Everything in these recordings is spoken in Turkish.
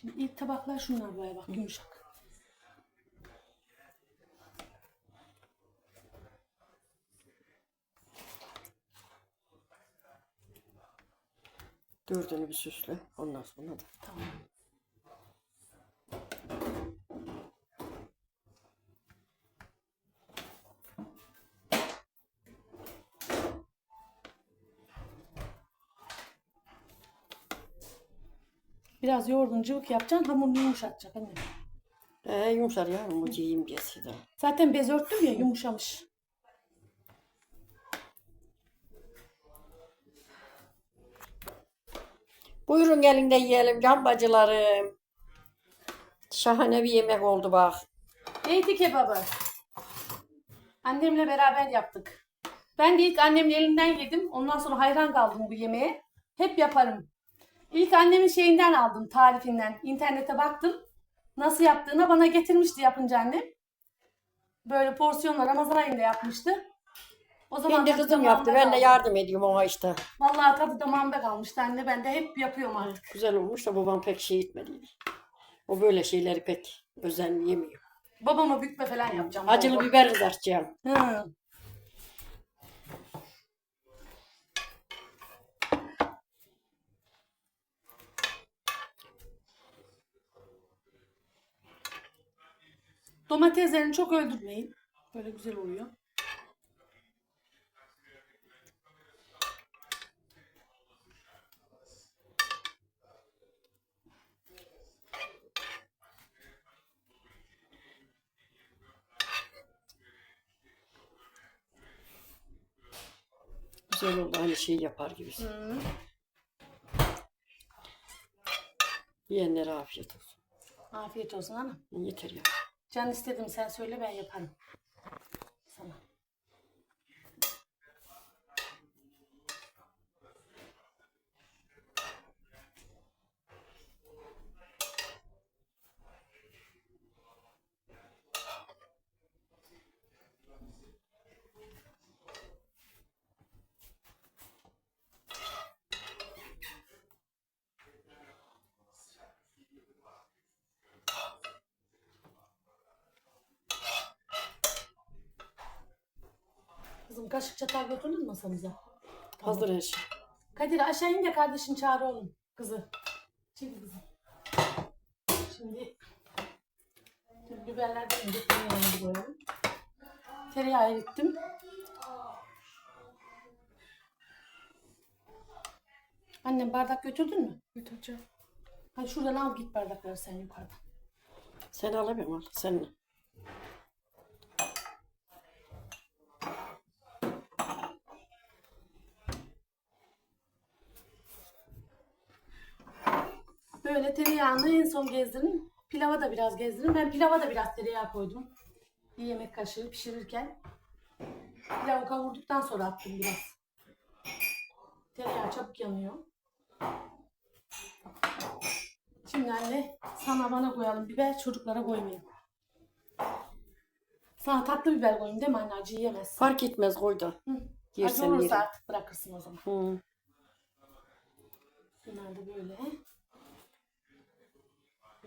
Şimdi ilk tabaklar şunlar böyle bak yumuşak. Dördünü bir süsle. Ondan sonra da. Tamam. Biraz yoğurdun cıvık yapacaksın hamurunu yumuşatacak anne. Ee, yumuşar ya. Umucu yiyeyim size. Zaten bez örttüm ya yumuşamış. Buyurun gelin de yiyelim can bacılarım. Şahane bir yemek oldu bak. Beyti kebabı. Annemle beraber yaptık. Ben de ilk annemin elinden yedim. Ondan sonra hayran kaldım bu yemeğe. Hep yaparım. İlk annemin şeyinden aldım, tarifinden. İnternete baktım. Nasıl yaptığına bana getirmişti yapınca annem. Böyle porsiyonla Ramazan ayında yapmıştı. O zaman tadı kızım yaptı. Ben de yardım ediyorum ona işte. Vallahi tadı damağımda kalmıştı anne. Ben de hep yapıyorum artık. Güzel olmuş da babam pek şey etmedi. O böyle şeyleri pek özenli yemiyor. Babama bükme falan yapacağım. Acılı bol. biber kızartacağım. Hı. Domateslerini çok öldürmeyin. Böyle güzel oluyor. Güzel oldu. Aynı şeyi yapar gibi. Hı. Yiyenlere afiyet olsun. Afiyet olsun hanım. Yeter ya. Can istedim sen söyle ben yaparım. Kızım kaşık çatal götürdün mü masamıza? Hazır her şey. Kadir aşağı in de kardeşin çağır oğlum. Kızı. Çekil kızım. Şimdi şimdi biberlerden. Bunu yanına koyalım. Tereyağı erittim. Annem bardak götürdün mü? Götüreceğim. Hadi şuradan al git bardakları sen yukarıdan. Sen alamıyorum al. Sen Böyle tereyağını en son gezdirin. Pilava da biraz gezdirin. Ben pilava da biraz tereyağı koydum. Bir yemek kaşığı pişirirken. Pilavı kavurduktan sonra attım biraz. Tereyağı çabuk yanıyor. Şimdi anne sana bana koyalım biber çocuklara koymayayım. Sana tatlı biber koyayım değil mi anne acı yiyemez. fark etmez koy da. Hı. Acı Yersen olursa yerim. artık bırakırsın o zaman. Hı. Bunlar da böyle.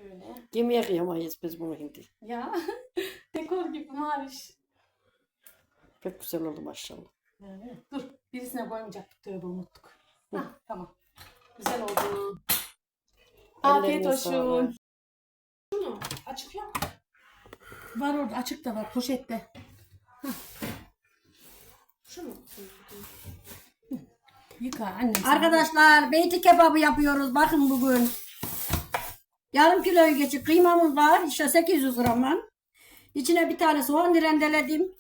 Böyle. Yemeğe kıyamayız biz bunu şimdi. Ya dekor gibi maviş. Pek güzel oldu maşallah. Yani, dur birisine koymayacaktık tövbe unuttuk. Hah, tamam. Güzel oldu. Afiyet olsun. Şunu açık yok. Var orada açık da var poşette. Şu mu? Yıka annem. Arkadaşlar beyti kebabı yapıyoruz. Bakın bugün. Yarım kiloyu geçik kıymamız var. İşte 800 gram var. İçine bir tane soğan rendeledim.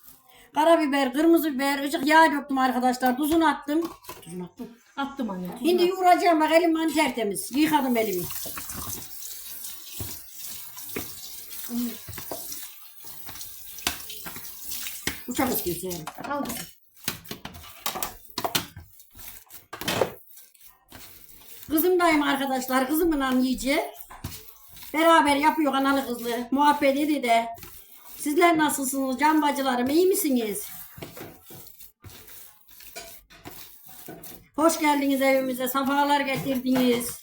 Karabiber, kırmızı biber, ıcık yağ döktüm arkadaşlar. Tuzunu attım. Tuzunu attım. Attım anne. tuzunu Şimdi at. yoğuracağım bak elim an tertemiz. Yıkadım elimi. Uçak istiyorsun. Al kızım. Kızımdayım arkadaşlar. Kızımla yiyecek. Beraber yapıyor analı kızlı. Muhabbet de. Sizler nasılsınız can bacılarım? iyi misiniz? Hoş geldiniz evimize. Safalar getirdiniz.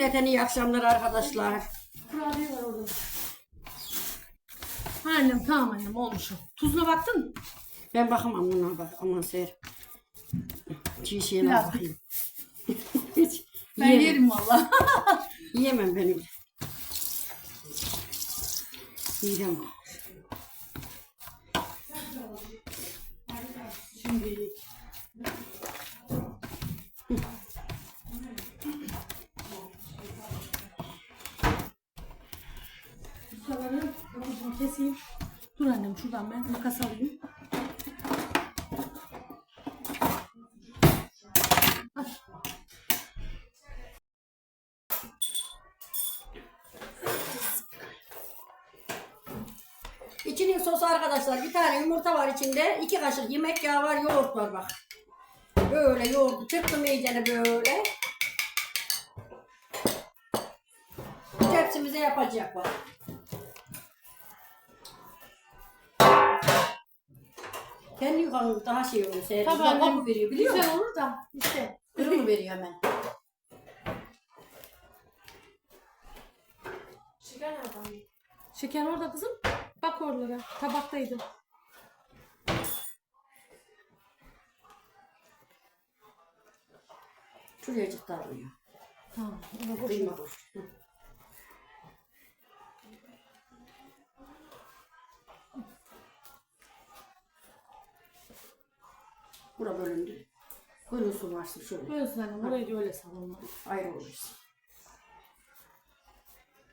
Cümleten iyi akşamlar arkadaşlar. Kurabiye var orada. Annem tamam annem olmuş o. Tuzuna baktın mı? Ben bakamam buna bak aman ser. Çiğ şeyine Biraz. bakayım. Hiç Ben yiyemem. yerim valla. Yiyemem benim. Yiyemem. Şimdi şuradan ben makas alayım. Ay. İçinin sosu arkadaşlar bir tane yumurta var içinde. iki kaşık yemek yağı var yoğurt var bak. Böyle yoğurdu çırptım iyicene böyle. Tepsimize yapacak bak. Kendi yuvanın daha şey oluyor. Seyrek. Tabii annem koku veriyor biliyor güzel musun? olur da işte. Kırmızı veriyor hemen. Şeker orada kızım. Bak oralara. Tabaktaydı. Şuraya çıktı arıyor. Tamam. ona boş Bura bölündü. Böyle su varsın şöyle. Böyle annem orayı da öyle savunma. Ayrı olursun.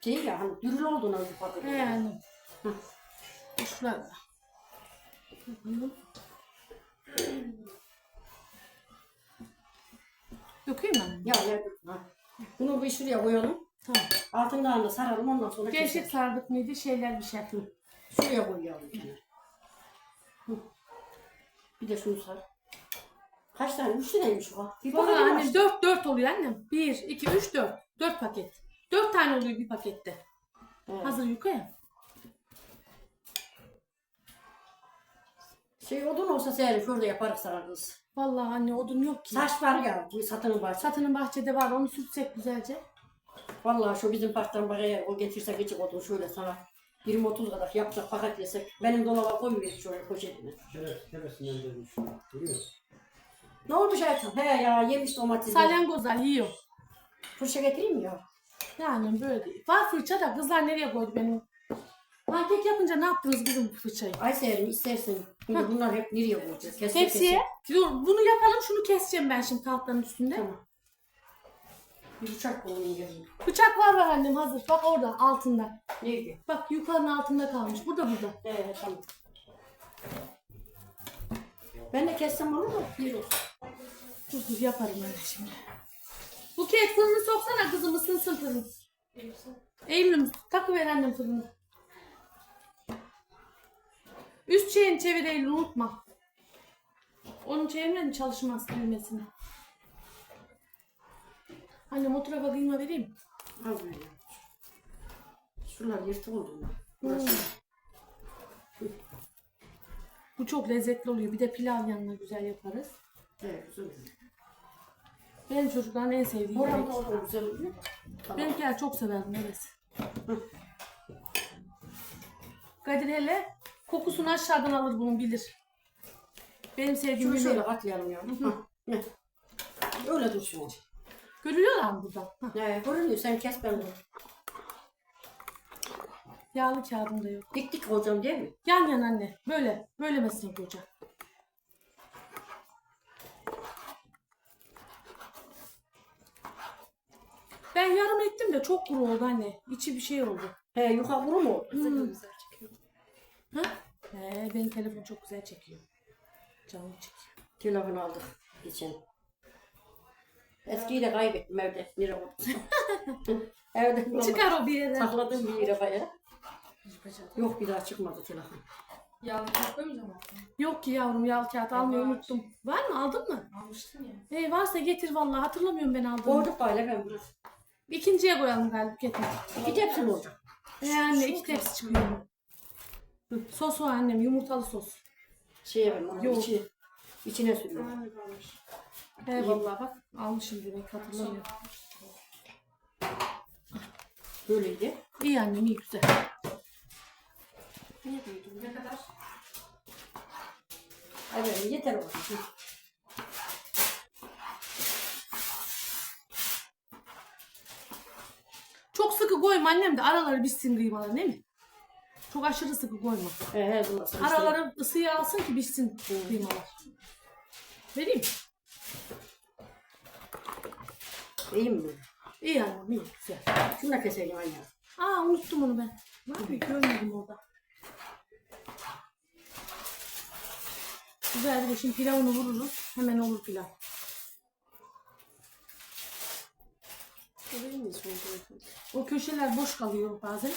Şey ya hani dürül olduğuna ufak He annem. Hı. Şurada. Dökeyim mi? Ya ya ha. Bunu bir şuraya koyalım. Tamam. Altından da saralım ondan sonra Gevşek keselim. sardık mıydı şeyler bir şey. Şuraya koyalım. Hı. Bir de şunu sar. Kaç tane? Üç taneymiş o. Bir Valla bakalım annem. 4 4 oluyor annem. 1, 2, 3, 4. 4 paket. 4 tane oluyor bir pakette. Evet. Hazır yuka ya. Şey odun olsa serin şurada yaparız sana kız. Vallahi anne odun yok ki. Saç var ya bu satının bahçe. Satının bahçede var onu sürtsek güzelce. Vallahi şu bizim parktan buraya o getirse geçik odun şöyle sana. 20-30 kadar yapacak paketlesek. Benim dolaba koymayayım şöyle poşetine. Şeref, şerefsinden demiş. Görüyor musun? Ne olmuş hayatım? He ya yemiş domatesi. Salyangozlar yiyor. Fırça getireyim mi ya? Yani böyle değil. Var fırça da kızlar nereye koydu benim? Pankek yapınca ne yaptınız kızım bu fırçayı? Ay serin istersin. Şimdi bunlar hep nereye koyacağız? Kesme Tepsiye. Dur bunu yapalım şunu keseceğim ben şimdi tahtanın üstünde. Tamam. Bir bıçak bulayım gelin. Bıçak var var annem hazır. Bak orada altında. Neydi? Bak yukarının altında kalmış. Burada burada. He tamam. Ben de kessem olur mu? Bir olsun. Dur dur yaparım öyle şimdi. Bu kek fırını soksana kızım ısınsın fırın. Eylül'üm takıver annem fırını. Üst şeyini çevir Eylül unutma. Onu çevirmedin çalışmaz düğmesini. Annem o tarafa kıyma vereyim. Az böyle. Şuralar yırtık oldu. Burası. Bu çok lezzetli oluyor. Bir de pilav yanına güzel yaparız. Evet güzel. Benim çocukların en sevdiği Buram yemek. olur güzel oluyor. Tamam. Benimkiler çok severdim evet. Kadir hele kokusunu aşağıdan alır bunun bilir. Benim sevdiğim Şunu şöyle katlayalım ya. Hah, ne? Öyle dursun. Görülüyorlar mı burada? Hah, Ne? Görünüyor sen kes ben bunu. Yağlı kağıdım da yok. Dik dik hocam değil mi? Yan yan anne. Böyle. Böyle mesela koyacağım. Ben yarım ettim de çok kuru oldu anne. İçi bir şey oldu. He yuka kuru mu? Hmm. Ha? He, benim telefon çok güzel çekiyor. Canım çekiyor. Telefon aldık geçen. Eskiyi de kaybettim evde. Koydum? evde bulamadım. Çıkar o bir yere. Sakladım bir yere bayağı. Yok bir daha çıkmadı telefon. Yağlı kağıt koymayacağım aslında. Yok ki yavrum yağlı kağıt almayı var. unuttum. Var mı aldın mı? Almıştın ya. Hey varsa getir vallahi hatırlamıyorum ben aldığımı. Koyduk böyle ben bunu. İkinciye koyalım galiba getir. İki tepsi mi olacak? He anne iki tepsi çıkıyor. Hı, Sos o annem yumurtalı sos. Şeye ben onu Yok. içi, içine sürüyorum. He vallahi bak almışım demek hatırlamıyorum. Böyleydi. İyi annem iyi güzel. Ne kadar? Evet yeter o. Hı. Çok sıkı koyma annem de araları bitsin kıymalar değil mi? Çok aşırı sıkı koyma. He he durmasın. Araları ısıyı alsın ki bitsin kıymalar. Vereyim mi? İyi mi? İyi annem iyi güzel. Şunu da keseyim anne. Aa unuttum onu ben. Ne yapayım görmedim orada. Güzel bir de şimdi pilavını vururuz. Hemen olur pilav. O köşeler boş kalıyor bazen.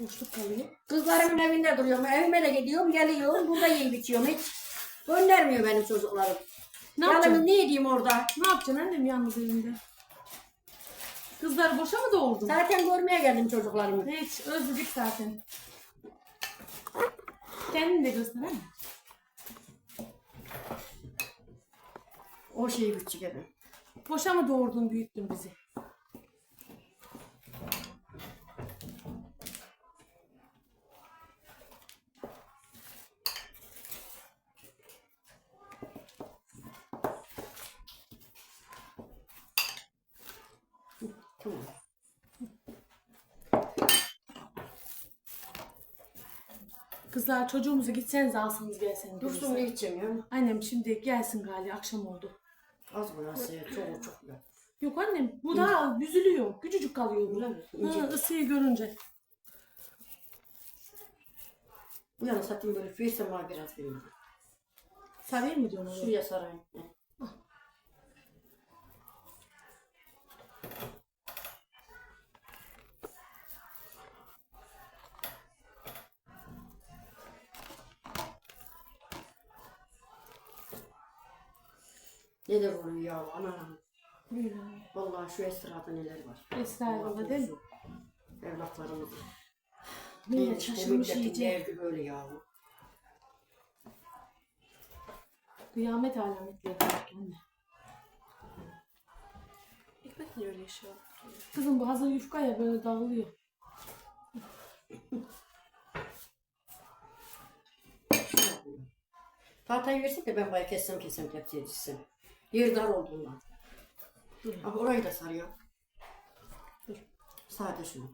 Boşluk kalıyor. Kızlarımın evinde duruyorum. Evime de gidiyorum, geliyorum. Burada yiyip içiyorum hiç. Göndermiyor benim çocuklarım. Ne Yalnız yapacaksın? ne edeyim orada? Ne yapacaksın annem yalnız elinde? Kızlar boşa mı doğurdun? Zaten görmeye geldim çocuklarımı. Hiç özledik zaten. Kendini de göster anne. O şeyi küçük evim. Boşa mı doğurdun büyüttün bizi? Kızlar çocuğumuzu gitseniz alsanız gelseniz. Dursun ne içeceğim ya? Annem şimdi gelsin galiba akşam oldu. Az burası ya. Çok çok ya. Yok annem bu daha büzülüyor. Küçücük kalıyor bu. İnce. Ha, ısıyı görünce. Bu yana satayım böyle füyesem var biraz benim. Sarayım mı diyorsun? onu? Şuraya sarayım. He. Neler oluyor ya ana. Buyurun. Vallahi şu esrada neler var. Esra baba değil mi? Evlatlarımız. Millet şaşırmış iyice. derdi böyle ya. Kıyamet alametleri var anne. Ekmek niye öyle yaşıyor? Kızım bu hazır yufka ya böyle dağılıyor. Tahtayı versek de ben bayağı kessem kessem tepsiye dizsem. Yer dar olduğundan. Dur. Ama orayı da sarıyor. Dur. Sade şunu.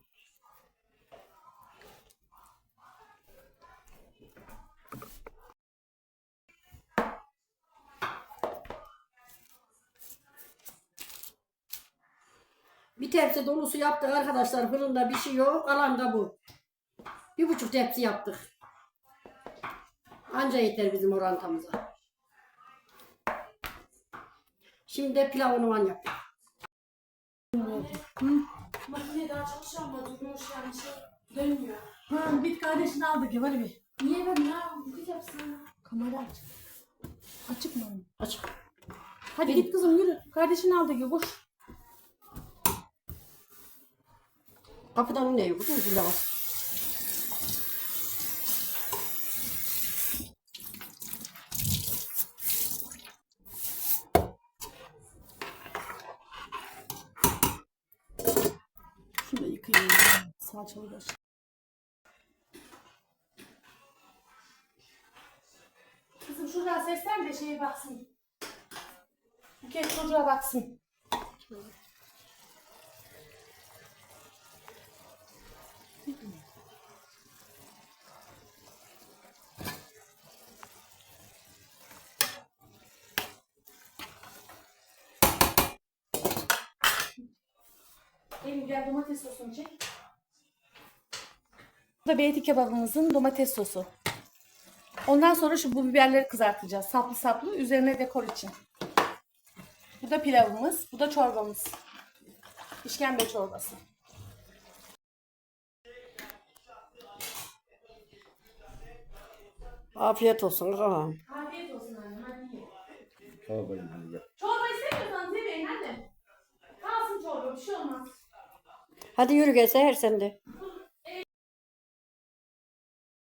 Bir tepsi dolusu yaptık arkadaşlar. Fırında bir şey yok. Kalan da bu. Bir buçuk tepsi yaptık. Anca yeter bizim orantamıza. Şimdi de pilavını van yap. Makine daha çalışıyor ama durmuş yani şey dönmüyor. Ha, bir kardeşini aldık ya var bir. Niye ben ya? Bu yapsın. Kamera aç. Açık mı? anne? Aç. Hadi git kızım yürü. Kardeşini aldık ya koş. Kapıdan ne yok? Değil mi? Burada var. Şunu da yıkayayım. Salçalı baş. Kızım şuradan seslen de şeye baksın. Buket çocuğa baksın. Elim gel domates sosunu çek. Bu da beyti kebabımızın domates sosu. Ondan sonra şu bu biberleri kızartacağız. Saplı saplı. Üzerine dekor için. Bu da pilavımız. Bu da çorbamız. İşkembe çorbası. Afiyet olsun. Afiyet olsun anne. Hadi ye. Çorba gibi. Çorba istemiyorsanız yemeyin anne. Kalsın çorba. Bir şey olmaz. Hadi yürü gel Seher sen de.